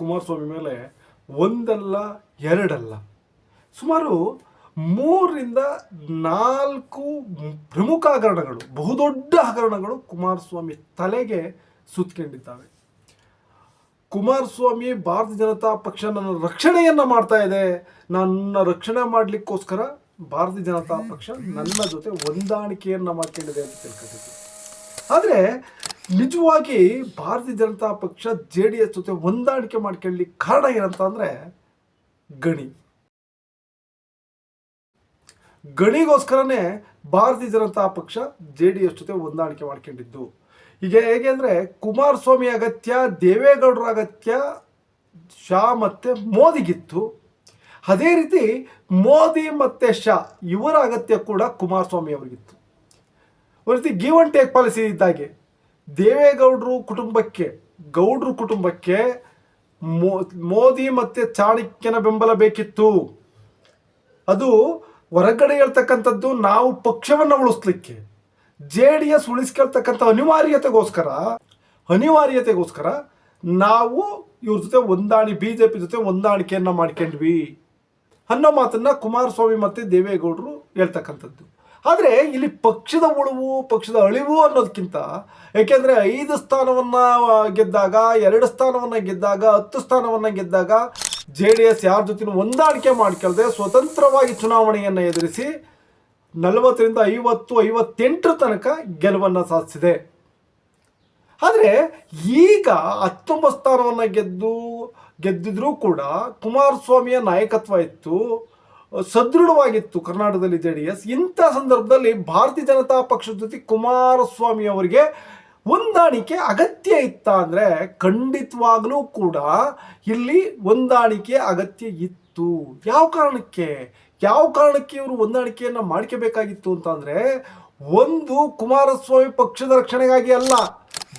ಕುಮಾರಸ್ವಾಮಿ ಮೇಲೆ ಒಂದಲ್ಲ ಎರಡಲ್ಲ. ಸುಮಾರು ಮೂರರಿಂದ ನಾಲ್ಕು ಪ್ರಮುಖ ಹಗರಣಗಳು, ಬಹುದೊಡ್ಡ ಹಗರಣಗಳು ಕುಮಾರಸ್ವಾಮಿ ತಲೆಗೆ ಸುತ್ತಕೊಂಡಿದ್ದಾವೆ ಕುಮಾರಸ್ವಾಮಿ ಭಾರತ ಜನತಾ ಪಕ್ಷ ನನ್ನ ರಕ್ಷಣೆಯನ್ನು ಮಾಡ್ತಾ ಇದೆ. ನನ್ನ ರಕ್ಷಣೆ ಮಾಡಲಿಕ್ಕೋಸ್ಕರ ಭಾರತೀಯ ಜನತಾ ಪಕ್ಷ ನನ್ನ ಜೊತೆ ಹೊಂದಾಣಿಕೆಯನ್ನು ಮಾಡ್ಕೊಂಡಿದೆ ಅಂತ ತಿಳ್ಕೊಂಡಿದ್ದೆ ಆದರೆ ನಿಜವಾಗಿ ಭಾರತೀಯ ಜನತಾ ಪಕ್ಷ ಜೆ ಡಿ ಎಸ್ ಜೊತೆ ಹೊಂದಾಣಿಕೆ ಮಾಡ್ಕೊಳ್ಳಿ ಕಾರಣ ಏನಂತ ಅಂದರೆ ಗಣಿ. ಗಣಿಗೋಸ್ಕರನೇ ಭಾರತೀಯ ಜನತಾ ಪಕ್ಷ ಜೆ ಡಿ ಎಸ್ ಜೊತೆ ಹೊಂದಾಣಿಕೆ ಮಾಡ್ಕೊಂಡಿದ್ದು. ಈಗ ಹೇಗೆ ಅಂದರೆ ಕುಮಾರಸ್ವಾಮಿ ಅಗತ್ಯ, ದೇವೇಗೌಡರ ಅಗತ್ಯ, ಶಾ ಮತ್ತು ಮೋದಿಗಿತ್ತು. ಅದೇ ರೀತಿ ಮೋದಿ ಮತ್ತು ಶಾ ಇವರ ಅಗತ್ಯ ಕೂಡ ಕುಮಾರಸ್ವಾಮಿ ಅವರಿಗಿತ್ತು. ಒಂದು ರೀತಿ ಗಿವ್ ಅಂಡ್ ಟೇಕ್ ಪಾಲಿಸಿ ಇದ್ದಾಗೆ ದೇವೇಗೌಡರು ಕುಟುಂಬಕ್ಕೆ, ಗೌಡ್ರು ಕುಟುಂಬಕ್ಕೆ ಮೋದಿ ಮತ್ತು ಚಾಣಕ್ಯನ ಬೆಂಬಲ ಬೇಕಿತ್ತು. ಅದು ಹೊರಗಡೆ ಹೇಳ್ತಕ್ಕಂಥದ್ದು ನಾವು ಪಕ್ಷವನ್ನು ಉಳಿಸ್ಲಿಕ್ಕೆ. ಜೆ ಡಿ ಎಸ್ ಉಳಿಸ್ಕೊಳ್ತಕ್ಕಂಥ ಅನಿವಾರ್ಯತೆಗೋಸ್ಕರ ಅನಿವಾರ್ಯತೆಗೋಸ್ಕರ ನಾವು ಇವ್ರ ಜೊತೆ ಹೊಂದಾಣಿ, ಬಿ ಜೆ ಪಿ ಜೊತೆ ಹೊಂದಾಣಿಕೆಯನ್ನು ಮಾಡ್ಕೊಂಡ್ವಿ ಅನ್ನೋ ಮಾತನ್ನ ಕುಮಾರಸ್ವಾಮಿ ಮತ್ತು ದೇವೇಗೌಡರು ಹೇಳ್ತಕ್ಕಂಥದ್ದು. ಆದರೆ ಇಲ್ಲಿ ಪಕ್ಷದ ಉಳುವು ಪಕ್ಷದ ಅಳಿವು ಅನ್ನೋದಕ್ಕಿಂತ ಏಕೆಂದರೆ ಐದು ಸ್ಥಾನವನ್ನು ಗೆದ್ದಾಗ, ಎರಡು ಸ್ಥಾನವನ್ನು ಗೆದ್ದಾಗ, ಹತ್ತು ಸ್ಥಾನವನ್ನು ಗೆದ್ದಾಗ ಜೆ ಡಿ ಎಸ್ ಯಾರ ಜೊತೆ ಹೊಂದಾಣಿಕೆ ಮಾಡ್ಕೊಳ್ಳದೆ ಸ್ವತಂತ್ರವಾಗಿ ಚುನಾವಣೆಯನ್ನು ಎದುರಿಸಿ ನಲವತ್ತರಿಂದ ಐವತ್ತು, ಐವತ್ತೆಂಟರ ತನಕ ಗೆಲುವನ್ನು ಸಾಧಿಸಿದೆ. ಆದರೆ ಈಗ ಹತ್ತೊಂಬತ್ತು ಸ್ಥಾನವನ್ನು ಗೆದ್ದು, ಗೆದ್ದಿದ್ರೂ ಕೂಡ ಕುಮಾರಸ್ವಾಮಿಯ ನಾಯಕತ್ವ ಇತ್ತು. ಸದೃಢವಾಗಿತ್ತು ಕರ್ನಾಟಕದಲ್ಲಿ ಜೆ ಡಿ ಎಸ್ ಇಂಥ ಸಂದರ್ಭದಲ್ಲಿ ಭಾರತೀಯ ಜನತಾ ಪಕ್ಷದ ಜೊತೆ ಕುಮಾರಸ್ವಾಮಿ ಅವರಿಗೆ ಹೊಂದಾಣಿಕೆ ಅಗತ್ಯ ಇತ್ತ ಅಂದರೆ ಖಂಡಿತವಾಗಲೂ ಕೂಡ ಇಲ್ಲಿ ಹೊಂದಾಣಿಕೆ ಅಗತ್ಯ ಇತ್ತು. ಯಾವ ಕಾರಣಕ್ಕೆ? ಯಾವ ಕಾರಣಕ್ಕೆ ಇವರು ಹೊಂದಾಣಿಕೆಯನ್ನು ಮಾಡ್ಕೋಬೇಕಾಗಿತ್ತು ಅಂತಂದರೆ ಒಂದು ಕುಮಾರಸ್ವಾಮಿ ಪಕ್ಷದ ರಕ್ಷಣೆಗಾಗಿ ಅಲ್ಲ,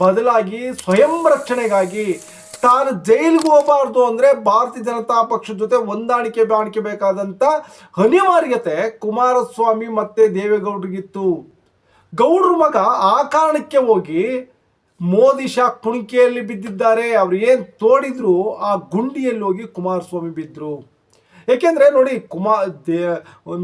ಬದಲಾಗಿ ಸ್ವಯಂ ರಕ್ಷಣೆಗಾಗಿ. ತಾನು ಜೈಲಿಗೆ ಹೋಗಬಾರ್ದು ಅಂದರೆ ಭಾರತೀಯ ಜನತಾ ಪಕ್ಷದ ಜೊತೆ ಹೊಂದಾಣಿಕೆ ಬಾಣಿಕೆ ಬೇಕಾದಂಥ ಅನಿವಾರ್ಯತೆ ಕುಮಾರಸ್ವಾಮಿ ಮತ್ತು ದೇವೇಗೌಡರಿಗಿತ್ತು. ಗೌಡ್ರ ಮಗ ಆ ಕಾರಣಕ್ಕೆ ಹೋಗಿ ಮೋದಿ ಶಾ ಕುಣಿಕೆಯಲ್ಲಿ ಬಿದ್ದಿದ್ದಾರೆ. ಅವ್ರು ಏನು ತೋಡಿದ್ರು ಆ ಗುಂಡಿಯಲ್ಲಿ ಹೋಗಿ ಕುಮಾರಸ್ವಾಮಿ ಬಿದ್ದರು ಏಕೆಂದರೆ ನೋಡಿ ಕುಮಾರ್ ದೇ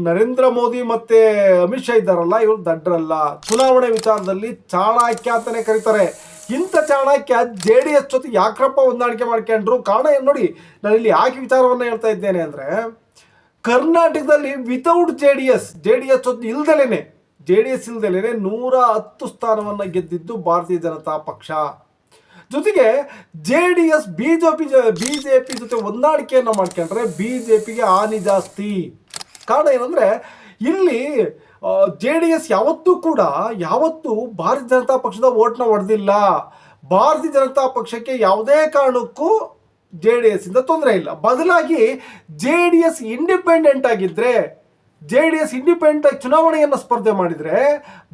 ನರೇಂದ್ರ ಮೋದಿ ಮತ್ತು ಅಮಿತ್ ಶಾ ಇದ್ದಾರಲ್ಲ, ಇವರು ದಡ್ಡರಲ್ಲ ಚುನಾವಣೆ ವಿಚಾರದಲ್ಲಿ ಚಾಣಾಕ್ಯ ಅಂತಲೇ ಕರೀತಾರೆ. ಇಂಥ ಚಾಣಕ್ಯ ಜೆ ಡಿ ಎಸ್ ಜೊತೆ ಯಾಕ್ರಪ್ಪ ಹೊಂದಾಣಿಕೆ ಮಾಡ್ಕೊಂಡ್ರು ಕಾರಣ ಏನು ನೋಡಿ ನಾನು ಇಲ್ಲಿ ಯಾಕೆ ವಿಚಾರವನ್ನು ಹೇಳ್ತಾ ಇದ್ದೇನೆ ಅಂದರೆ, ಕರ್ನಾಟಕದಲ್ಲಿ without J D S, J D S ಜೊತೆ ಇಲ್ದಲೇನೆ, ಜೆ ಡಿ ಎಸ್ ಇಲ್ದಲೇನೆ ನೂರ ಹತ್ತು ಸ್ಥಾನವನ್ನು ಗೆದ್ದಿದ್ದು ಭಾರತೀಯ ಜನತಾ ಪಕ್ಷ. ಜೊತೆಗೆ J D S B J P B J P ಜೊತೆ ಹೊಂದಾಣಿಕೆಯನ್ನು ಮಾಡ್ಕೊಂಡ್ರೆ ಬಿ ಜೆ ಪಿಗೆ ಹಾನಿ ಜಾಸ್ತಿ. ಕಾರಣ ಏನಂದರೆ, ಇಲ್ಲಿ ಜೆ ಡಿ ಎಸ್ ಯಾವತ್ತೂ ಕೂಡ, ಯಾವತ್ತೂ ಭಾರತೀಯ ಜನತಾ ಪಕ್ಷದ ಓಟ್ನ ಹೊಡೆದಿಲ್ಲ. ಭಾರತೀಯ ಜನತಾ ಪಕ್ಷಕ್ಕೆ ಯಾವುದೇ ಕಾರಣಕ್ಕೂ ಜೆ ಡಿ ಎಸ್ ಇಂದ ತೊಂದರೆ ಇಲ್ಲ. ಬದಲಾಗಿ ಜೆ ಡಿ ಎಸ್ ಇಂಡಿಪೆಂಡೆಂಟ್ ಆಗಿದ್ದರೆ ಜೆ ಡಿ ಎಸ್ ಇಂಡಿಪೆಂಡೆಂಟ್ ಆಗಿ ಚುನಾವಣೆಯನ್ನು ಸ್ಪರ್ಧೆ ಮಾಡಿದರೆ,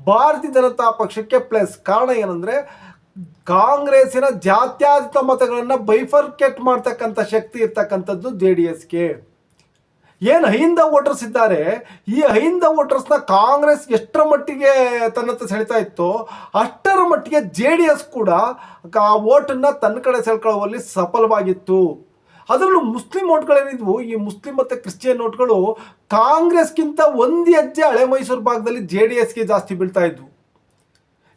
ಭಾರತೀಯ ಜನತಾ ಪಕ್ಷಕ್ಕೆ ಪ್ಲಸ್ ಕಾರಣ ಏನಂದರೆ, ಕಾಂಗ್ರೆಸ್ಸಿನ ಜಾತ್ಯಾತೀತ ಮತಗಳನ್ನು ಬೈಫರ್ಕೆಟ್ ಮಾಡ್ತಕ್ಕಂಥ ಶಕ್ತಿ ಇರ್ತಕ್ಕಂಥದ್ದು ಜೆ ಡಿ ಎಸ್ಗೆ. ಏನು ಅಹಿಂದ ವೋಟರ್ಸ್ ಇದ್ದಾರೆ? ಈ ಅಹಿಂದ ವೋಟರ್ಸ್ನ ಕಾಂಗ್ರೆಸ್ ಎಷ್ಟರ ಮಟ್ಟಿಗೆ ತನ್ನತ್ತ ಸೆಳಿತಾ ಇತ್ತೋ, ಅಷ್ಟರ ಮಟ್ಟಿಗೆ ಜೆ ಡಿ ಎಸ್ ಕೂಡ ಆ ವೋಟನ್ನು ತನ್ನ ಕಡೆ ಸೆಳ್ಕೊಳ್ಳುವಲ್ಲಿ ಸಫಲವಾಗಿತ್ತು. ಅದರಲ್ಲೂ ಮುಸ್ಲಿಂ ಓಟ್ಗಳೇನಿದ್ವು ಈ ಮುಸ್ಲಿಂ ಮತ್ತು ಕ್ರಿಶ್ಚಿಯನ್ ಓಟ್ಗಳು ಕಾಂಗ್ರೆಸ್ಗಿಂತ ಒಂದು ಹೆಜ್ಜೆ ಹಳೆ ಮೈಸೂರು ಭಾಗದಲ್ಲಿ ಜೆ ಡಿ ಎಸ್ಗೆ ಜಾಸ್ತಿ ಬೀಳ್ತಾ ಇದ್ವು.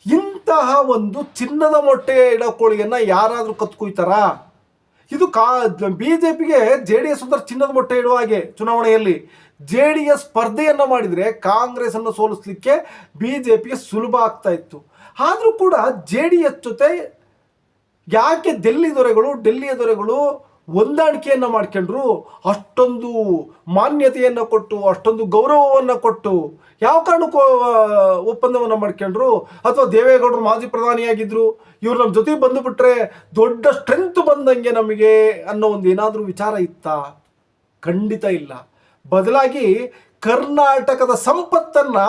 ಇಂತಹ ಒಂದು ಚಿನ್ನದ ಮೊಟ್ಟೆ ಇಡೋ ಕೋಳಿಯನ್ನು ಯಾರಾದರೂ ಕತ್ಕೊಯ್ತಾರಾ ಇದು ಕಾ ಬಿ ಜೆ ಪಿಗೆ ಜೆ ಡಿ ಎಸ್ ಒಂಥರ ಚಿನ್ನದ ಮೊಟ್ಟೆ ಇಡುವ ಹಾಗೆ ಚುನಾವಣೆಯಲ್ಲಿ. ಜೆ ಡಿ ಎಸ್ ಸ್ಪರ್ಧೆಯನ್ನು ಮಾಡಿದರೆ ಕಾಂಗ್ರೆಸ್ಸನ್ನು ಸೋಲಿಸಲಿಕ್ಕೆ ಬಿ ಜೆ ಪಿಗೆ ಸುಲಭ ಆಗ್ತಾ ಇತ್ತು. ಆದರೂ ಕೂಡ ಜೆ ಡಿ ಎಸ್ ಜೊತೆ ಯಾಕೆ ದೆಲ್ಲಿ ದೊರೆಗಳು, ಡೆಲ್ಲಿಯ ದೊರೆಗಳು ಹೊಂದಾಣಿಕೆಯನ್ನು ಮಾಡ್ಕೊಂಡ್ರು, ಅಷ್ಟೊಂದು ಮಾನ್ಯತೆಯನ್ನು ಕೊಟ್ಟು, ಅಷ್ಟೊಂದು ಗೌರವವನ್ನು ಕೊಟ್ಟು, ಯಾವ ಕಾರಣಕ್ಕೂ ಒಪ್ಪಂದವನ್ನು ಮಾಡ್ಕೊಂಡ್ರು? ಅಥವಾ ದೇವೇಗೌಡರು ಮಾಜಿ ಪ್ರಧಾನಿಯಾಗಿದ್ದರು ಇವ್ರು ನಮ್ಮ ಜೊತೆಗೆ ಬಂದುಬಿಟ್ರೆ ದೊಡ್ಡ ಸ್ಟ್ರೆಂತ್ ಬಂದಂಗೆ ನಮಗೆ ಅನ್ನೋ ಒಂದು ಏನಾದರೂ ವಿಚಾರ ಇತ್ತಾ? ಖಂಡಿತ ಇಲ್ಲ. ಬದಲಾಗಿ ಕರ್ನಾಟಕದ ಸಂಪತ್ತನ್ನು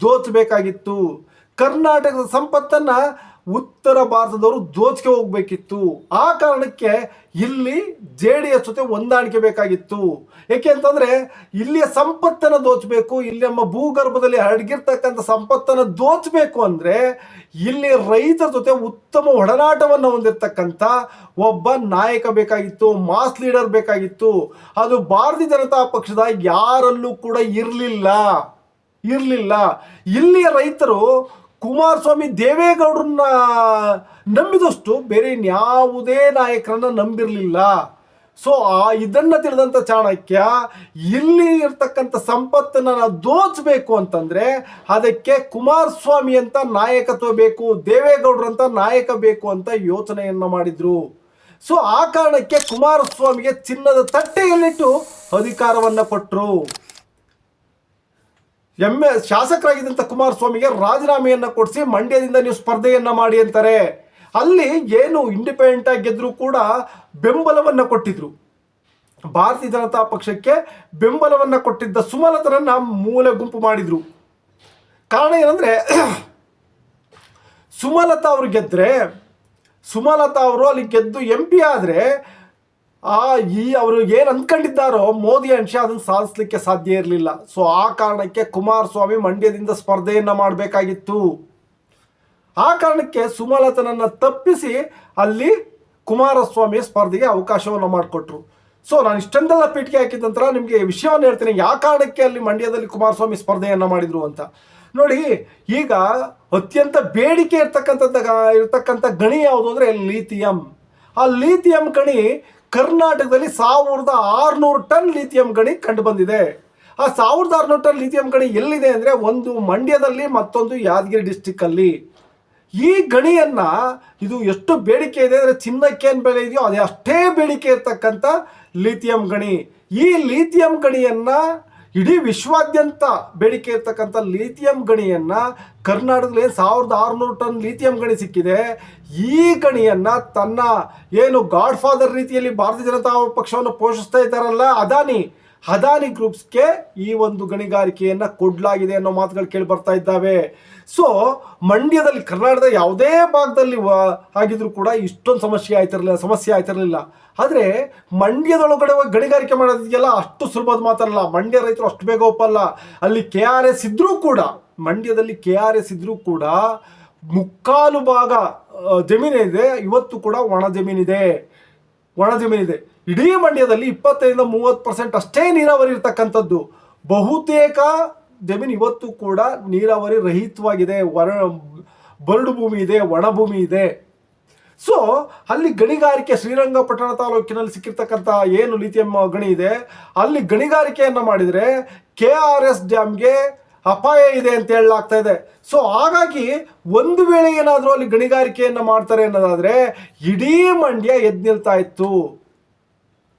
ದೋಚಬೇಕಾಗಿತ್ತು ಕರ್ನಾಟಕದ ಸಂಪತ್ತನ್ನು ಉತ್ತರ ಭಾರತದವರು ದೋಚಿಗೆ ಹೋಗ್ಬೇಕಿತ್ತು. ಆ ಕಾರಣಕ್ಕೆ ಇಲ್ಲಿ ಜೆ ಡಿ ಎಸ್ ಜೊತೆ ಹೊಂದಾಣಿಕೆ ಬೇಕಾಗಿತ್ತು. ಏಕೆ ಅಂತಂದ್ರೆ ಇಲ್ಲಿಯ ಸಂಪತ್ತನ್ನು ದೋಚಬೇಕು, ಇಲ್ಲಿ ನಮ್ಮ ಭೂಗರ್ಭದಲ್ಲಿ ಅಡಗಿರ್ತಕ್ಕಂಥ ಸಂಪತ್ತನ್ನು ದೋಚಬೇಕು ಅಂದ್ರೆ ಇಲ್ಲಿ ರೈತರ ಜೊತೆ ಉತ್ತಮ ಒಡನಾಟವನ್ನು ಹೊಂದಿರತಕ್ಕಂಥ ಒಬ್ಬ ನಾಯಕ ಬೇಕಾಗಿತ್ತು, ಮಾಸ್ ಲೀಡರ್ ಬೇಕಾಗಿತ್ತು. ಅದು ಭಾರತೀಯ ಜನತಾ ಪಕ್ಷದ ಯಾರಲ್ಲೂ ಕೂಡ ಇರಲಿಲ್ಲ. ಇರಲಿಲ್ಲ. ಇಲ್ಲಿಯ ರೈತರು ಕುಮಾರಸ್ವಾಮಿ ದೇವೇಗೌಡರನ್ನ ನಂಬಿದಷ್ಟು ಬೇರೆ ಇನ್ಯಾವುದೇ ನಾಯಕರನ್ನ ನಂಬಿರಲಿಲ್ಲ. ಸೊ ಆ ಇದನ್ನು ತಿಳಿದಂಥ ಚಾಣಕ್ಯ, ಇಲ್ಲಿ ಇರ್ತಕ್ಕಂಥ ಸಂಪತ್ತನ್ನ ನಾವು ದೋಚಬೇಕು ಅಂತಂದ್ರೆ ಅದಕ್ಕೆ ಕುಮಾರಸ್ವಾಮಿ ಅಂತ ನಾಯಕತ್ವ ಬೇಕು ದೇವೇಗೌಡರಂತ ನಾಯಕ ಬೇಕು ಅಂತ ಯೋಚನೆಯನ್ನ ಮಾಡಿದ್ರು. ಸೊ ಆ ಕಾರಣಕ್ಕೆ ಕುಮಾರಸ್ವಾಮಿಗೆ ಚಿನ್ನದ ತಟ್ಟೆಯಲ್ಲಿಟ್ಟು ಅಧಿಕಾರವನ್ನ ಕೊಟ್ಟರು ಎಂ ಎ ಶಾಸಕರಾಗಿದ್ದಂಥ ಕುಮಾರಸ್ವಾಮಿಗೆ ರಾಜೀನಾಮೆಯನ್ನು ಕೊಡಿಸಿ ಮಂಡ್ಯದಿಂದ ನೀವು ಸ್ಪರ್ಧೆಯನ್ನು ಮಾಡಿ ಅಂತಾರೆ. ಅಲ್ಲಿ ಏನು ಇಂಡಿಪೆಂಡೆಂಟ್ ಆಗಿ ಗೆದ್ರು ಕೂಡ ಬೆಂಬಲವನ್ನು ಕೊಟ್ಟಿದ್ರು. ಭಾರತೀಯ ಜನತಾ ಪಕ್ಷಕ್ಕೆ ಬೆಂಬಲವನ್ನು ಕೊಟ್ಟಿದ್ದ ಸುಮಲತರನ್ನು ಮೂಲೆ ಗುಂಪು ಮಾಡಿದರು. ಕಾರಣ ಏನಂದರೆ, ಸುಮಲತಾ ಅವರು ಗೆದ್ದರೆ ಸುಮಲತಾ ಅವರು ಅಲ್ಲಿ ಗೆದ್ದು ಎಂ ಪಿ ಆದರೆ ಆ ಈ ಅವರು ಏನು ಅಂದ್ಕೊಂಡಿದ್ದಾರೋ ಮೋದಿ ಅಂಶ ಅದನ್ನು ಸಾಧಿಸ್ಲಿಕ್ಕೆ ಸಾಧ್ಯ ಇರಲಿಲ್ಲ. ಸೊ ಆ ಕಾರಣಕ್ಕೆ ಕುಮಾರಸ್ವಾಮಿ ಮಂಡ್ಯದಿಂದ ಸ್ಪರ್ಧೆಯನ್ನು ಮಾಡಬೇಕಾಗಿತ್ತು. ಆ ಕಾರಣಕ್ಕೆ ಸುಮಲತನನ್ನು ತಪ್ಪಿಸಿ ಅಲ್ಲಿ ಕುಮಾರಸ್ವಾಮಿ ಸ್ಪರ್ಧೆಗೆ ಅವಕಾಶವನ್ನು ಮಾಡಿಕೊಟ್ರು. ಸೊ ನಾನು ಇಷ್ಟೊಂದೆಲ್ಲ ಪೀಠಿಗೆ ಹಾಕಿದ ನಂತರ ನಿಮಗೆ ವಿಷಯವನ್ನು ಹೇಳ್ತೀನಿ. ಯಾವ ಕಾರಣಕ್ಕೆ ಅಲ್ಲಿ ಮಂಡ್ಯದಲ್ಲಿ ಕುಮಾರಸ್ವಾಮಿ ಸ್ಪರ್ಧೆಯನ್ನು ಮಾಡಿದರು ಅಂತ. ನೋಡಿ, ಈಗ ಅತ್ಯಂತ ಬೇಡಿಕೆ ಇರ್ತಕ್ಕಂಥದ್ದು ಇರ್ತಕ್ಕಂಥ ಗಣಿ ಯಾವುದು ಅಂದರೆ ಲೀಥಿಯಂ. ಆ ಲೀಥಿಯಂ ಗಣಿ ಕರ್ನಾಟಕದಲ್ಲಿ ಸಾವಿರದ ಆರುನೂರು ಟನ್ ಲಿಥಿಯಂ ಗಣಿ ಕಂಡು ಬಂದಿದೆ ಆ ಸಾವಿರದ ಆರುನೂರು ಟನ್ ಲಿಥಿಯಂ ಗಣಿ ಎಲ್ಲಿದೆ ಅಂದರೆ ಒಂದು ಮಂಡ್ಯದಲ್ಲಿ ಮತ್ತೊಂದು ಯಾದಗಿರಿ ಡಿಸ್ಟಿಕ್ಕಲ್ಲಿ ಈ ಗಣಿಯನ್ನ ಇದು ಎಷ್ಟು ಬೇಡಿಕೆ ಇದೆ ಅಂದರೆ ಚಿನ್ನಕ್ಕೆ ಏನು ಬೆಲೆ ಇದೆಯೋ ಅದೇ ಅಷ್ಟೇ ಬೇಡಿಕೆ ಇರತಕ್ಕಂಥ ಲಿಥಿಯಂ ಗಣಿ. ಈ ಲಿಥಿಯಂ ಗಣಿಯನ್ನ ಇಡೀ ವಿಶ್ವಾದ್ಯಂತ ಬೇಡಿಕೆ ಇರ್ತಕ್ಕಂಥ ಲಿಥಿಯಂ ಗಣಿಯನ್ನ ಕರ್ನಾಟಕದಲ್ಲಿ ಸಾವಿರದ ಆರುನೂರು ಟನ್ ಲಿಥಿಯಂ ಗಣಿ ಸಿಕ್ಕಿದೆ, ಈ ಗಣಿಯನ್ನ ತನ್ನ ಏನು ಗಾಡ್ ಫಾದರ್ ರೀತಿಯಲ್ಲಿ ಭಾರತೀಯ ಜನತಾ ಪಕ್ಷವನ್ನು ಪೋಷಿಸ್ತಾ ಇದ್ದಾರಲ್ಲ, ಅದಾನಿ ಅದಾನಿ ಗ್ರೂಪ್ಸ್ಗೆ ಈ ಒಂದು ಗಣಿಗಾರಿಕೆಯನ್ನು ಕೊಡಲಾಗಿದೆ ಅನ್ನೋ ಮಾತುಗಳು ಕೇಳಿ ಬರ್ತಾ ಇದ್ದಾವೆ. ಸೊ ಮಂಡ್ಯದಲ್ಲಿ ಕರ್ನಾಟಕದ ಯಾವುದೇ ಭಾಗದಲ್ಲಿ ಆಗಿದ್ರು ಕೂಡ ಇಷ್ಟೊಂದು ಸಮಸ್ಯೆ ಆಯ್ತಿರಲಿಲ್ಲ ಸಮಸ್ಯೆ ಆಯ್ತಿರಲಿಲ್ಲ. ಆದರೆ ಮಂಡ್ಯದೊಳಗಡೆ ಹೋಗಿ ಗಣಿಗಾರಿಕೆ ಮಾಡೋದಿದೆಯಲ್ಲ ಅಷ್ಟು ಸುಲಭದ ಮಾತಲ್ಲ. ಮಂಡ್ಯ ರೈತರು ಅಷ್ಟು ಬೇಗ ಒಪ್ಪಲ್ಲ. ಅಲ್ಲಿ ಕೆ ಆರ್ ಎಸ್ ಇದ್ದರೂ ಕೂಡ, ಮಂಡ್ಯದಲ್ಲಿ ಕೆ ಆರ್ ಎಸ್ ಇದ್ದರೂ ಕೂಡ ಮುಕ್ಕಾಲು ಭಾಗ ಜಮೀನಿದೆ. ಇವತ್ತು ಕೂಡ ಒಣ ಜಮೀನಿದೆ. ಒಣ ಜಮೀನಿದೆ. ಇಡೀ ಮಂಡ್ಯದಲ್ಲಿ ಇಪ್ಪತ್ತೈದರಿಂದ ಮೂವತ್ತು ಪರ್ಸೆಂಟ್ ಅಷ್ಟೇ ನೀರಾವರಿ ಇರ್ತಕ್ಕಂಥದ್ದು. ಬಹುತೇಕ ಜಮೀನು ಇವತ್ತು ಕೂಡ ನೀರಾವರಿ ರಹಿತವಾಗಿದೆ. ಒಣ ಬರಡು ಭೂಮಿ ಇದೆ, ಒಣ ಭೂಮಿ ಇದೆ. ಸೊ ಅಲ್ಲಿ ಗಣಿಗಾರಿಕೆ ಶ್ರೀರಂಗಪಟ್ಟಣ ತಾಲೂಕಿನಲ್ಲಿ ಸಿಕ್ಕಿರ್ತಕ್ಕಂಥ ಏನು ಲಿಥಿಯಂ ಗಣಿ ಇದೆ, ಅಲ್ಲಿ ಗಣಿಗಾರಿಕೆಯನ್ನು ಮಾಡಿದರೆ ಕೆ ಆರ್ ಎಸ್ ಡ್ಯಾಮ್ಗೆ ಅಪಾಯ ಇದೆ ಅಂತ ಹೇಳಲಾಗ್ತಾ ಇದೆ. ಸೊ ಹಾಗಾಗಿ ಒಂದು ವೇಳೆ ಏನಾದರೂ ಅಲ್ಲಿ ಗಣಿಗಾರಿಕೆಯನ್ನು ಮಾಡ್ತಾರೆ ಅನ್ನೋದಾದರೆ ಇಡೀ ಮಂಡ್ಯ ಎದ್ದು ನಿಲ್ತಾ ಇತ್ತು.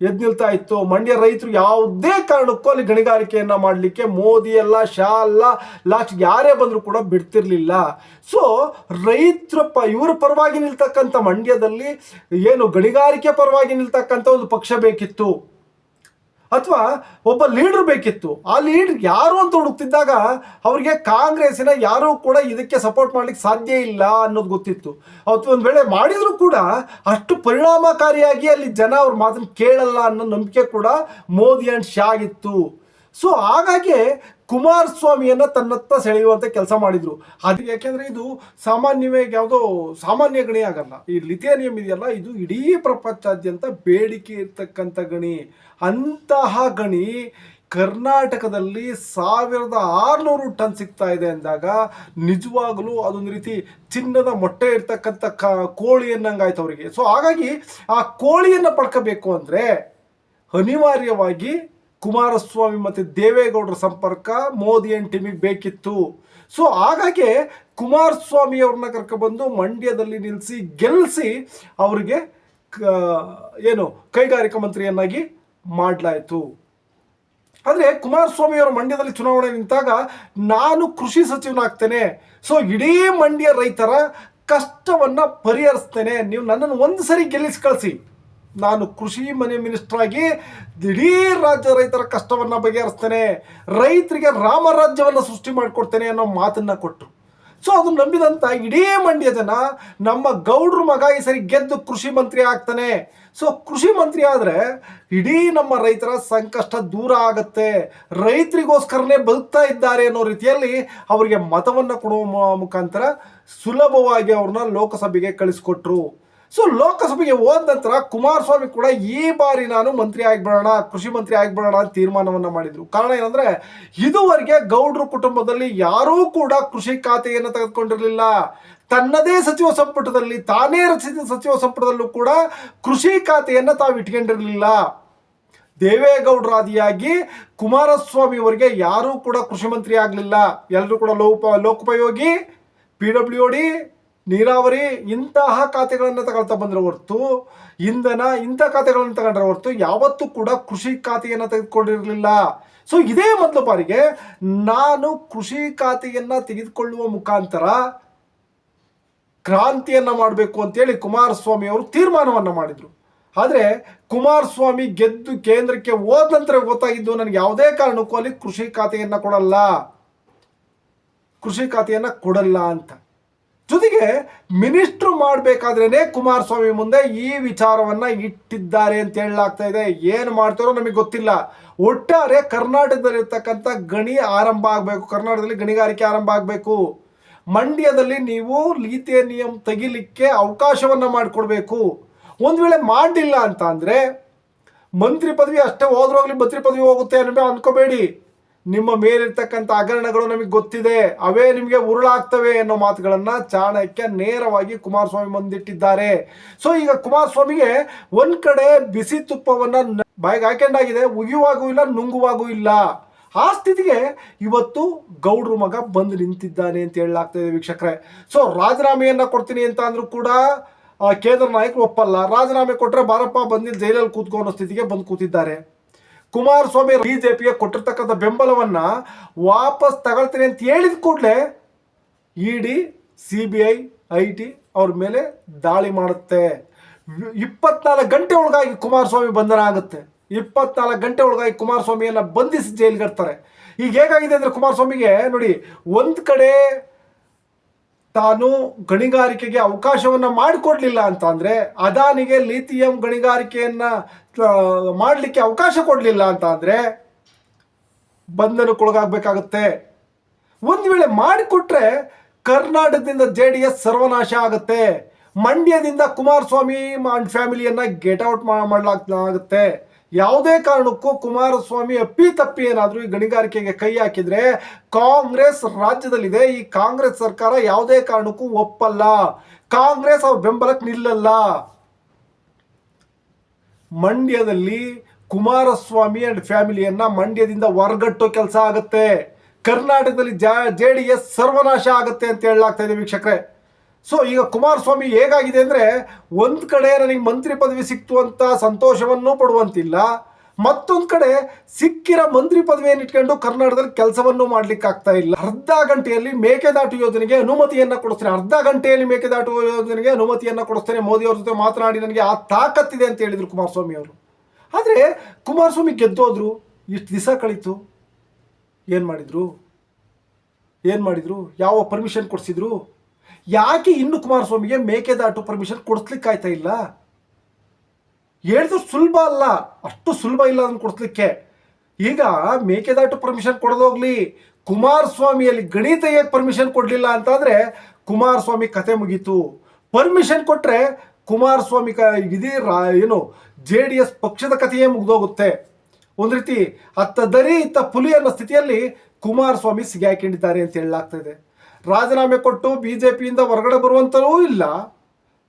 ಎದ್ದು ನಿಲ್ತಾ ಇತ್ತು. ಮಂಡ್ಯ ರೈತರು ಯಾವುದೇ ಕಾರಣಕ್ಕೂ ಅಲ್ಲಿ ಗಣಿಗಾರಿಕೆಯನ್ನ ಮಾಡಲಿಕ್ಕೆ ಮೋದಿ ಎಲ್ಲ ಶಾ ಅಲ್ಲ, ಲಾಸ್ಟ್ ಯಾರೇ ಬಂದರೂ ಕೂಡ ಬಿಡ್ತಿರ್ಲಿಲ್ಲ. ಸೊ ರೈತರ ಪ, ಇವರ ಪರವಾಗಿ ನಿಲ್ತಕ್ಕಂಥ ಮಂಡ್ಯದಲ್ಲಿ ಏನು ಗಣಿಗಾರಿಕೆ ಪರವಾಗಿ ನಿಲ್ತಕ್ಕಂಥ ಒಂದು ಪಕ್ಷ ಬೇಕಿತ್ತು. ಅಥವಾ ಒಬ್ಬ ಲೀಡರ್ ಬೇಕಿತ್ತು, ಆ ಲೀಡರ್ ಯಾರು ಅಂತ ಹುಡುಕ್ತಿದ್ದಾಗ ಅವ್ರಿಗೆ ಕಾಂಗ್ರೆಸ್ಸಿನ ಯಾರೂ ಕೂಡ ಇದಕ್ಕೆ ಸಪೋರ್ಟ್ ಮಾಡ್ಲಿಕ್ಕೆ ಸಾಧ್ಯ ಇಲ್ಲ ಅನ್ನೋದು ಗೊತ್ತಿತ್ತು. ಅವತ್ತು ಒಂದು ವೇಳೆ ಮಾಡಿದರೂ ಕೂಡ ಅಷ್ಟು ಪರಿಣಾಮಕಾರಿಯಾಗಿ ಅಲ್ಲಿ ಜನ ಅವ್ರ ಮಾತನ್ನು ಕೇಳಲ್ಲ ಅನ್ನೋ ನಂಬಿಕೆ ಕೂಡ ಮೋದಿ ಅಂಡ್ ಶಾ ಆಗಿತ್ತು. ಸೊ ಹಾಗಾಗಿ ಕುಮಾರಸ್ವಾಮಿಯನ್ನ ತನ್ನತ್ತ ಸೆಳೆಯುವಂತ ಕೆಲಸ ಮಾಡಿದ್ರು. ಅದು ಯಾಕೆಂದ್ರೆ ಇದು ಸಾಮಾನ್ಯವೇ ಯಾವುದೋ ಸಾಮಾನ್ಯ ಗಣಿ ಆಗಲ್ಲ. ಈ ಲಿಥೇನಿಯಂ ಇದೆಯಲ್ಲ, ಇದು ಇಡೀ ಪ್ರಪಂಚಾದ್ಯಂತ ಬೇಡಿಕೆ ಇರ್ತಕ್ಕಂಥ ಗಣಿ. ಅಂತಹ ಗಣಿ ಕರ್ನಾಟಕದಲ್ಲಿ ಸಾವಿರದ ಆರುನೂರು ಟನ್ ಸಿಗ್ತಾ ಇದೆ ಅಂದಾಗ ನಿಜವಾಗಲೂ ಅದೊಂದು ರೀತಿ ಚಿನ್ನದ ಮೊಟ್ಟೆ ಇರ್ತಕ್ಕಂಥ ಕ ಕೋಳಿ ಅನ್ನಂಗಾಯ್ತು ಅವರಿಗೆ. ಸೊ ಹಾಗಾಗಿ ಆ ಕೋಳಿಯನ್ನು ಪಡ್ಕೋಬೇಕು ಅಂದರೆ ಅನಿವಾರ್ಯವಾಗಿ ಕುಮಾರಸ್ವಾಮಿ ಮತ್ತು ದೇವೇಗೌಡರ ಸಂಪರ್ಕ ಮೋದಿ ಅಂಡ್ ಟೀಮಿಗೆ ಬೇಕಿತ್ತು. ಸೊ ಹಾಗಾಗಿ ಕುಮಾರಸ್ವಾಮಿ ಅವ್ರನ್ನ ಕರ್ಕೊಬಂದು ಮಂಡ್ಯದಲ್ಲಿ ನಿಲ್ಲಿಸಿ ಗೆಲ್ಲಿಸಿ ಅವರಿಗೆ ಏನು ಕೈಗಾರಿಕಾ ಮಂತ್ರಿಯನ್ನಾಗಿ ಮಾಡಲಾಯಿತು. ಆದರೆ ಕುಮಾರಸ್ವಾಮಿ ಅವರ ಮಂಡ್ಯದಲ್ಲಿ ಚುನಾವಣೆ ನಿಂತಾಗ ನಾನು ಕೃಷಿ ಸಚಿವನಾಗ್ತೇನೆ ಸೊ ಇಡೀ ಮಂಡ್ಯ ರೈತರ ಕಷ್ಟವನ್ನು ಪರಿಹರಿಸ್ತೇನೆ. ನೀವು ನನ್ನನ್ನು ಒಂದು ಸರಿ ಗೆಲ್ಲಿಸಿ ಕಳಿಸಿ. ನಾನು ಕೃಷಿ ಮನೆ ಆಗಿ ಇಡೀ ರಾಜ್ಯ ರೈತರ ಕಷ್ಟವನ್ನು ಬಗೆಹರಿಸ್ತೇನೆ, ರೈತರಿಗೆ ರಾಮರಾಜ್ಯವನ್ನು ಸೃಷ್ಟಿ ಮಾಡಿಕೊಡ್ತೇನೆ ಅನ್ನೋ ಮಾತನ್ನು ಕೊಟ್ಟರು ಸೊ ಅದು ನಂಬಿದಂಥ ಇಡೀ ಮಂಡ್ಯ ಜನ ನಮ್ಮ ಗೌಡ್ರ ಮಗ ಈ ಸರಿ ಗೆದ್ದು ಕೃಷಿ ಮಂತ್ರಿ ಆಗ್ತಾನೆ. ಸೊ ಕೃಷಿ ಮಂತ್ರಿ ಆದರೆ ಇಡೀ ನಮ್ಮ ರೈತರ ಸಂಕಷ್ಟ ದೂರ ಆಗುತ್ತೆ. ರೈತರಿಗೋಸ್ಕರನೇ ಬದುಕ್ತಾ ಇದ್ದಾರೆ ಅನ್ನೋ ರೀತಿಯಲ್ಲಿ ಅವರಿಗೆ ಮತವನ್ನು ಕೊಡುವ ಮುಖಾಂತರ ಸುಲಭವಾಗಿ ಅವ್ರನ್ನ ಲೋಕಸಭೆಗೆ ಕಳಿಸ್ಕೊಟ್ರು. ಸೊ ಲೋಕಸಭೆಗೆ ಹೋದ ನಂತರ ಕುಮಾರಸ್ವಾಮಿ ಕೂಡ ಈ ಬಾರಿ ನಾನು ಮಂತ್ರಿ ಆಗಿಬಿಡೋಣ, ಕೃಷಿ ಮಂತ್ರಿ ಆಗಿಬಿಡೋಣ ಅಂತ ತೀರ್ಮಾನವನ್ನು ಮಾಡಿದರು. ಕಾರಣ ಏನಂದರೆ, ಇದುವರೆಗೆ ಗೌಡ್ರ ಕುಟುಂಬದಲ್ಲಿ ಯಾರೂ ಕೂಡ ಕೃಷಿ ಖಾತೆಯನ್ನು ತೆಗೆದುಕೊಂಡಿರಲಿಲ್ಲ. ತನ್ನದೇ ಸಚಿವ ಸಂಪುಟದಲ್ಲಿ, ತಾನೇ ರಚಿಸಿದ ಸಚಿವ ಸಂಪುಟದಲ್ಲೂ ಕೂಡ ಕೃಷಿ ಖಾತೆಯನ್ನು ತಾವು ಇಟ್ಕೊಂಡಿರಲಿಲ್ಲ. ದೇವೇಗೌಡರಾದಿಯಾಗಿ ಕುಮಾರಸ್ವಾಮಿ ಅವರಿಗೆ ಯಾರೂ ಕೂಡ ಕೃಷಿ ಮಂತ್ರಿ ಆಗಲಿಲ್ಲ. ಎಲ್ಲರೂ ಕೂಡ ಲೋಪ, ಲೋಕೋಪಯೋಗಿ, ಪಿ ಡಬ್ಲ್ಯೂ ಡಿ ನೀರಾವರಿ ಇಂತಹ ಖಾತೆಗಳನ್ನು ತಗೊಳ್ತಾ ಬಂದರೆ ಹೊರತು, ಇಂಧನ ಇಂಥ ಖಾತೆಗಳನ್ನು ತಗೊಂಡ್ರೆ ಹೊರತು ಯಾವತ್ತೂ ಕೂಡ ಕೃಷಿ ಖಾತೆಯನ್ನು ತೆಗೆದುಕೊಂಡಿರಲಿಲ್ಲ. ಸೊ ಇದೇ ಮೊದಲ ಬಾರಿಗೆ ನಾನು ಕೃಷಿ ಖಾತೆಯನ್ನು ತೆಗೆದುಕೊಳ್ಳುವ ಮುಖಾಂತರ ಕ್ರಾಂತಿಯನ್ನ ಮಾಡಬೇಕು ಅಂತೇಳಿ ಕುಮಾರಸ್ವಾಮಿ ಅವರು ತೀರ್ಮಾನವನ್ನು ಮಾಡಿದ್ರು. ಆದರೆ ಕುಮಾರಸ್ವಾಮಿ ಗೆದ್ದು ಕೇಂದ್ರಕ್ಕೆ ಹೋದ ನಂತರ ಗೊತ್ತಾಗಿದ್ದು ನನಗೆ ಯಾವುದೇ ಕಾರಣಕ್ಕೂ ಅಲ್ಲಿ ಕೃಷಿ ಖಾತೆಯನ್ನು ಕೊಡಲ್ಲ. ಕೃಷಿ ಖಾತೆಯನ್ನು ಕೊಡಲ್ಲ ಅಂತ. ಜೊತೆಗೆ ಮಿನಿಸ್ಟ್ರು ಮಾಡಬೇಕಾದ್ರೇನೆ ಕುಮಾರಸ್ವಾಮಿ ಮುಂದೆ ಈ ವಿಚಾರವನ್ನ ಇಟ್ಟಿದ್ದಾರೆ ಅಂತ ಹೇಳಲಾಗ್ತಾ ಇದೆ. ಏನು ಮಾಡ್ತಾರೋ ನಮಗೆ ಗೊತ್ತಿಲ್ಲ. ಒಟ್ಟಾರೆ ಕರ್ನಾಟಕದಲ್ಲಿರ್ತಕ್ಕಂಥ ಗಣಿ ಆರಂಭ ಆಗಬೇಕು, ಕರ್ನಾಟಕದಲ್ಲಿ ಗಣಿಗಾರಿಕೆ ಆರಂಭ ಆಗಬೇಕು. ಮಂಡ್ಯದಲ್ಲಿ ನೀವು ಲೀಥೇನಿಯಂ ತೆಗಿಲಿಕ್ಕೆ ಅವಕಾಶವನ್ನ ಮಾಡಿಕೊಡ್ಬೇಕು. ಒಂದು ವೇಳೆ ಮಾಡಲಿಲ್ಲ ಅಂತ ಅಂದರೆ, ಮಂತ್ರಿ ಪದವಿ ಅಷ್ಟೇ ಹೋದ್ರೋಗ್ಲಿ ಮಂತ್ರಿ ಪದವಿ ಹೋಗುತ್ತೆ ಅನ್ನೋ ಅನ್ಕೋಬೇಡಿ. ನಿಮ್ಮ ಮೇಲಿರ್ತಕ್ಕಂಥ ಹಗರಣಗಳು ನಮಗೆ ಗೊತ್ತಿದೆ, ಅವೇ ನಿಮಗೆ ಉರುಳಾಗ್ತವೆ ಅನ್ನೋ ಮಾತುಗಳನ್ನ ಚಾಣಕ್ಯ ನೇರವಾಗಿ ಕುಮಾರಸ್ವಾಮಿ ಬಂದಿಟ್ಟಿದ್ದಾರೆ ಸೊ ಈಗ ಕುಮಾರಸ್ವಾಮಿಗೆ ಒಂದ್ ಕಡೆ ಬಿಸಿ ತುಪ್ಪವನ್ನ ಬಾಯಿಗೆ ಹಾಕೊಂಡಾಗಿದೆ ಉಗಿಯುವಾಗೂ ಇಲ್ಲ, ನುಂಗುವಾಗೂ ಇಲ್ಲ. ಆ ಸ್ಥಿತಿಗೆ ಇವತ್ತು ಗೌಡ್ರ ಮಗ ಬಂದು ನಿಂತಿದ್ದಾನೆ ಅಂತ ಹೇಳಲಾಗ್ತಾ ಇದೆ ವೀಕ್ಷಕರೇ. ಸೊ ರಾಜೀನಾಮೆಯನ್ನ ಕೊಡ್ತೀನಿ ಅಂತ ಅಂದ್ರೂ ಕೂಡ ಕೇಂದ್ರ ನಾಯಕರು ಒಪ್ಪಲ್ಲ. ರಾಜೀನಾಮೆ ಕೊಟ್ಟರೆ ಬಾರಪ್ಪ ಬಂದಿದ್ದ ಜೈಲಲ್ಲಿ ಕೂತ್ಕೋ ಅನ್ನೋ ಸ್ಥಿತಿಗೆ ಬಂದು ಕೂತಿದ್ದಾರೆ. ಕುಮಾರಸ್ವಾಮಿ ಬಿಜೆಪಿಗೆ ಕೊಟ್ಟಿರ್ತಕ್ಕಂಥ ಬೆಂಬಲವನ್ನ ವಾಪಸ್ ತಗೊಳ್ತೀನಿ ಅಂತ ಹೇಳಿದ ಕೂಡಲೇ ED C B I I T ಅವ್ರ ಮೇಲೆ ದಾಳಿ ಮಾಡುತ್ತೆ. ಇಪ್ಪತ್ನಾಲ್ಕು ಗಂಟೆ ಒಳಗಾಗಿ ಕುಮಾರಸ್ವಾಮಿ ಬಂಧನ ಆಗುತ್ತೆ. ಇಪ್ಪತ್ನಾಲ್ಕು ಗಂಟೆ ಒಳಗಾಗಿ ಕುಮಾರಸ್ವಾಮಿಯನ್ನು ಬಂಧಿಸಿ ಜೈಲಿಗಡ್ತಾರೆ ಈಗ ಹೇಗಾಗಿದೆ ಅಂದರೆ ಕುಮಾರಸ್ವಾಮಿಗೆ ನೋಡಿ, ಒಂದು ಕಡೆ ತಾನು ಗಣಿಗಾರಿಕೆಗೆ ಅವಕಾಶವನ್ನ ಮಾಡಿಕೊಡ್ಲಿಲ್ಲ ಅಂತ ಅಂದ್ರೆ ಅದಾನಿಗೆ ಲಿಥಿಯಂ ಗಣಿಗಾರಿಕೆಯನ್ನ ಮಾಡಲಿಕ್ಕೆ ಮಾಡ್ಲಿಕ್ಕೆ ಅವಕಾಶ ಕೊಡಲಿಲ್ಲ ಅಂತ ಅಂದ್ರೆ ಬಂಧನಕ್ಕೊಳಗಾಗಬೇಕಾಗುತ್ತೆ. ಒಂದು ವೇಳೆ ಮಾಡಿಕೊಟ್ರೆ ಕರ್ನಾಟಕದಿಂದ ಜೆ ಡಿ ಎಸ್ ಸರ್ವನಾಶ ಆಗುತ್ತೆ. ಮಂಡ್ಯದಿಂದ ಕುಮಾರಸ್ವಾಮಿ ಅಂಡ್ ಫ್ಯಾಮಿಲಿಯನ್ನ ಗೆಟ್ ಔಟ್ ಮಾಡಲಾಗುತ್ತೆ ಯಾವುದೇ ಕಾರಣಕ್ಕೂ ಕುಮಾರಸ್ವಾಮಿ ಅಪ್ಪಿ ತಪ್ಪಿ ಏನಾದರೂ ಈ ಗಣಿಗಾರಿಕೆಗೆ ಕೈ ಹಾಕಿದರೆ ಕಾಂಗ್ರೆಸ್ ರಾಜ್ಯದಲ್ಲಿದೆ, ಈ ಕಾಂಗ್ರೆಸ್ ಸರ್ಕಾರ ಯಾವುದೇ ಕಾರಣಕ್ಕೂ ಒಪ್ಪಲ್ಲ. ಕಾಂಗ್ರೆಸ್ ಅವ್ರ ಬೆಂಬಲಕ್ಕೆ ನಿಲ್ಲಲ್ಲ. ಮಂಡ್ಯದಲ್ಲಿ ಕುಮಾರಸ್ವಾಮಿ ಅಂಡ್ ಫ್ಯಾಮಿಲಿಯನ್ನ ಮಂಡ್ಯದಿಂದ ಹೊರಗಟ್ಟೋ ಕೆಲಸ ಆಗುತ್ತೆ. ಕರ್ನಾಟಕದಲ್ಲಿ ಜೆ ಡಿ ಎಸ್ ಸರ್ವನಾಶ ಆಗುತ್ತೆ ಅಂತ ಹೇಳಲಾಗ್ತಾ ಇದೆ ವೀಕ್ಷಕರೇ. ಸೊ ಈಗ ಕುಮಾರಸ್ವಾಮಿ ಹೇಗಾಗಿದೆ ಅಂದರೆ ಒಂದು ಕಡೆ ನನಗೆ ಮಂತ್ರಿ ಪದವಿ ಸಿಕ್ತು ಅಂತ ಸಂತೋಷವನ್ನು ಪಡುವಂತಿಲ್ಲ, ಮತ್ತೊಂದು ಕಡೆ ಸಿಕ್ಕಿರೋ ಮಂತ್ರಿ ಪದವಿಯನ್ನು ಇಟ್ಕೊಂಡು ಕರ್ನಾಟಕದಲ್ಲಿ ಕೆಲಸವನ್ನು ಮಾಡ್ಲಿಕ್ಕೆ ಆಗ್ತಾ ಇಲ್ಲ. ಅರ್ಧ ಗಂಟೆಯಲ್ಲಿ ಮೇಕೆದಾಟು ಯೋಜನೆಗೆ ಅನುಮತಿಯನ್ನು ಕೊಡಿಸ್ತೇನೆ. ಅರ್ಧ ಗಂಟೆಯಲ್ಲಿ ಮೇಕೆದಾಟು ಯೋಜನೆಗೆ ಅನುಮತಿಯನ್ನು ಕೊಡಿಸ್ತೇನೆ. ಮೋದಿ ಅವ್ರ ಜೊತೆ ಮಾತನಾಡಿ ನನಗೆ ಆ ತಾಕತ್ತಿದೆ ಅಂತ ಹೇಳಿದ್ರು ಕುಮಾರಸ್ವಾಮಿ ಅವರು. ಆದರೆ ಕುಮಾರಸ್ವಾಮಿ ಗೆದ್ದೋದ್ರು, ಇಷ್ಟು ದಿವಸ ಕಳೀತು. ಏನು ಮಾಡಿದರು? ಏನು ಮಾಡಿದರು? ಯಾವ ಪರ್ಮಿಷನ್ ಕೊಡಿಸಿದ್ರು? ಯಾಕೆ ಇನ್ನು ಕುಮಾರಸ್ವಾಮಿಗೆ ಮೇಕೆದಾಟು ಪರ್ಮಿಷನ್ ಕೊಡಿಸ್ಲಿಕ್ಕಾಯ್ತಾ ಇಲ್ಲ? ಹೇಳಿದ್ರು ಸುಲಭ ಅಲ್ಲ. ಅಷ್ಟು ಸುಲಭ ಇಲ್ಲ ಅದನ್ನು ಕೊಡಿಸ್ಲಿಕ್ಕೆ. ಈಗ ಮೇಕೆದಾಟು ಪರ್ಮಿಷನ್ ಕೊಡೋದೋಗ್ಲಿ ಕುಮಾರಸ್ವಾಮಿಯಲ್ಲಿ ಗಣಿತ ಹೇಗೆ ಪರ್ಮಿಷನ್ ಕೊಡಲಿಲ್ಲ ಅಂತಂದರೆ ಕುಮಾರಸ್ವಾಮಿ ಕತೆ ಮುಗೀತು. ಪರ್ಮಿಷನ್ ಕೊಟ್ಟರೆ ಕುಮಾರಸ್ವಾಮಿ ಕ ಇದೇ ರಾ ಏನು ಜೆ ಡಿ ಎಸ್ ಪಕ್ಷದ ಕಥೆಯೇ ಮುಗ್ದೋಗುತ್ತೆ. ಒಂದು ರೀತಿ ಅತ್ತ ದರಿ ಇತ್ತ ಪುಲಿ ಅನ್ನೋ ಸ್ಥಿತಿಯಲ್ಲಿ ಕುಮಾರಸ್ವಾಮಿ ಸಿಗಾಕೊಂಡಿದ್ದಾರೆ ಅಂತ ಹೇಳಲಾಗ್ತಾ ಇದೆ. ರಾಜೀನಾಮೆ ಕೊಟ್ಟು ಬಿ ಜೆ ಪಿಯಿಂದ ಹೊರಗಡೆ ಬರುವಂಥವೂ ಇಲ್ಲ.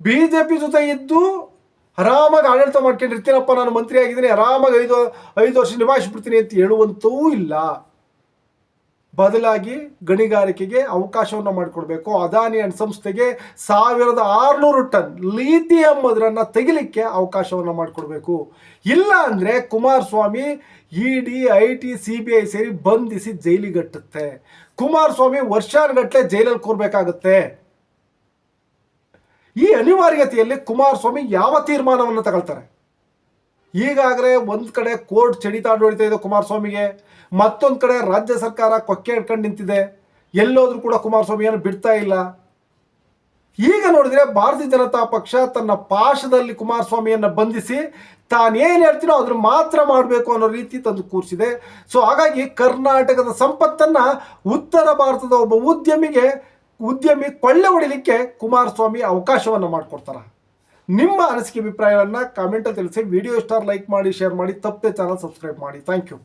ಬಿ ಜೆ ಪಿ ಜೊತೆ ಇದ್ದು ಆರಾಮಾಗಿ ಆಡಳಿತ ಮಾಡ್ಕೊಂಡಿರ್ತೀನಪ್ಪ, ನಾನು ಮಂತ್ರಿ ಆಗಿದ್ದೀನಿ ಆರಾಮಾಗಿ ಐದು ಐದು ವರ್ಷ ನಿಭಾಯಿಸ್ಬಿಡ್ತೀನಿ ಅಂತ ಹೇಳುವಂತೂ ಇಲ್ಲ. ಬದಲಾಗಿ ಗಣಿಗಾರಿಕೆಗೆ ಅವಕಾಶವನ್ನು ಮಾಡಿಕೊಡ್ಬೇಕು. ಅದಾನಿ ಅಂಡ್ ಸಂಸ್ಥೆಗೆ ಸಾವಿರದ ಆರುನೂರು ಟನ್ ಲೀಥಿಯಂ ಅದರನ್ನ ತೆಗಿಲಿಕ್ಕೆ ಅವಕಾಶವನ್ನು ಮಾಡಿಕೊಡ್ಬೇಕು. ಇಲ್ಲ ಅಂದ್ರೆ Kumaraswamy E D, I T, C B I ಸೇರಿ ಬಂಧಿಸಿ ಜೈಲಿಗಟ್ಟುತ್ತೆ. ಕುಮಾರಸ್ವಾಮಿ ವರ್ಷಾನುಗಟ್ಟಲೆ ಜೈಲಲ್ಲಿ ಕೂರಬೇಕಾಗುತ್ತೆ. ಈ ಅನಿವಾರ್ಯತೆಯಲ್ಲಿ ಕುಮಾರಸ್ವಾಮಿ ಯಾವ ತೀರ್ಮಾನವನ್ನು ತಗೊಳ್ತಾರೆ? ಈಗಾಗಲೇ ಒಂದು ಕಡೆ ಕೋರ್ಟ್ ಚಡಿತಾಡೋಳಿತಾ ಇದೆ ಕುಮಾರಸ್ವಾಮಿಗೆ, ಮತ್ತೊಂದು ಕಡೆ ರಾಜ್ಯ ಸರ್ಕಾರ ಕೊಕ್ಕೆ ಇಟ್ಕೊಂಡು ನಿಂತಿದೆ. ಎಲ್ಲೋದ್ರೂ ಕೂಡ ಕುಮಾರಸ್ವಾಮಿಯನ್ನು ಬಿಡ್ತಾ ಇಲ್ಲ. ಈಗ ನೋಡಿದ್ರೆ ಭಾರತೀಯ ಜನತಾ ಪಕ್ಷ ತನ್ನ ಪಾಶದಲ್ಲಿ ಕುಮಾರಸ್ವಾಮಿಯನ್ನು ಬಂಧಿಸಿ ತಾನೇನು ಹೇಳ್ತೀನೋ ಅದ್ರ ಮಾತ್ರ ಮಾಡಬೇಕು ಅನ್ನೋ ರೀತಿ ತಂದು ಕೂರಿಸಿದೆ. ಸೊ ಹಾಗಾಗಿ ಕರ್ನಾಟಕದ ಸಂಪತ್ತನ್ನ ಉತ್ತರ ಭಾರತದ ಒಬ್ಬ ಉದ್ಯಮಿಗೆ, ಉದ್ಯಮಿ ಕೊಳ್ಳೆ ಹೊಡಿಲಿಕ್ಕೆ ಕುಮಾರಸ್ವಾಮಿ ಅವಕಾಶವನ್ನು ಮಾಡಿಕೊಡ್ತಾರ. ನಿಮ್ಮ ಅನಿಸಿಕೆ ಅಭಿಪ್ರಾಯವನ್ನು ಕಾಮೆಂಟಲ್ಲಿ ತಿಳಿಸಿ. ವಿಡಿಯೋ ಸ್ಟಾರ್ ಲೈಕ್ ಮಾಡಿ ಶೇರ್ ಮಾಡಿ, ತಪ್ಪದೆ ಚಾನಲ್ ಸಬ್ಸ್ಕ್ರೈಬ್ ಮಾಡಿ. Thank you